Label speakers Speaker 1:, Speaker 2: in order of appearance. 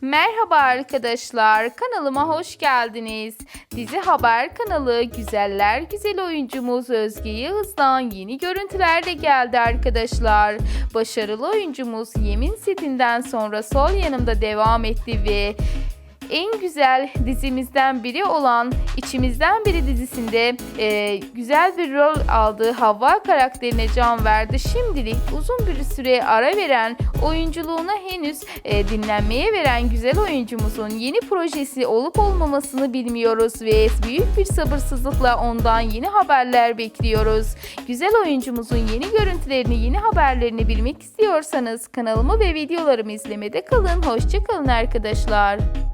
Speaker 1: Merhaba arkadaşlar, kanalıma hoş geldiniz. Dizi Haber kanalı güzeller güzel oyuncumuz Özge Yağız'dan yeni görüntülerle geldi arkadaşlar. Başarılı oyuncumuz Yemin setinden sonra sol yanımda devam etti ve en güzel dizimizden biri olan İçimizden Biri dizisinde e, güzel bir rol aldığı Havva karakterine can verdi. Şimdilik uzun bir süre ara veren oyunculuğuna henüz e, dinlenmeye veren güzel oyuncumuzun yeni projesi olup olmamasını bilmiyoruz ve büyük bir sabırsızlıkla ondan yeni haberler bekliyoruz. Güzel oyuncumuzun yeni görüntülerini, yeni haberlerini bilmek istiyorsanız kanalımı ve videolarımı izlemede kalın. Hoşçakalın arkadaşlar.